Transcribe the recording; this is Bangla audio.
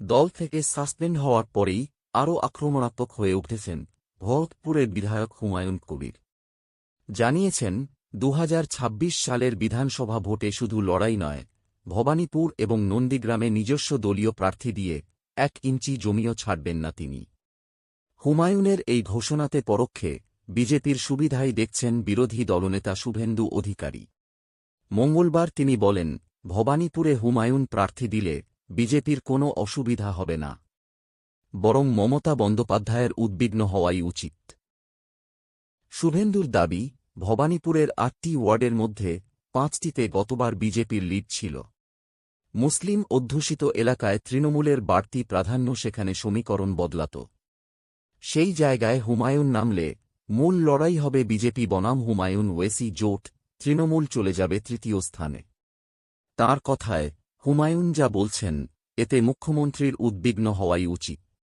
দল থেকে সাসপেন্ড হওয়ার পরেই আরও আক্রমণাত্মক হয়ে উঠেছেন ভরতপুরের বিধায়ক হুমায়ুন কবির। জানিয়েছেন দু হাজার ছাব্বিশ সালের বিধানসভা ভোটে শুধু লড়াই নয়, ভবানীপুর এবং নন্দীগ্রামে নিজস্ব দলীয় প্রার্থী দিয়ে এক ইঞ্চি জমিও ছাড়বেন না তিনি। হুমায়ুনের এই ঘোষণাতে পরোক্ষে বিজেপির সুবিধাই দেখছেন বিরোধী দলনেতা শুভেন্দু অধিকারী। মঙ্গলবার তিনি বলেন, ভবানীপুরে হুমায়ুন প্রার্থী দিলে বিজেপির কোনো অসুবিধা হবে না। বরং মমতা বন্দ্যোপাধ্যায়ের উদ্বিগ্ন হওয়াই উচিত। শুভেন্দুর দাবি, ভবানীপুরের আটটি ওয়ার্ডের মধ্যে পাঁচটিতে গতবার বিজেপির লিড ছিল। মুসলিম অধ্যুষিত এলাকায় তৃণমূলের বাড়তি প্রাধান্য সেখানে সমীকরণ বদলাত। সেই জায়গায় হুমায়ুন নামলে মূল লড়াই হবে বিজেপি বনাম হুমায়ুন ওয়েসি জোট, তৃণমূল চলে যাবে তৃতীয় স্থানে। তার কথায় হুমায়ুন যা বলছেন এতে মুখ্যমন্ত্রীর উদ্বিগ্ন হওয়াই উচিত।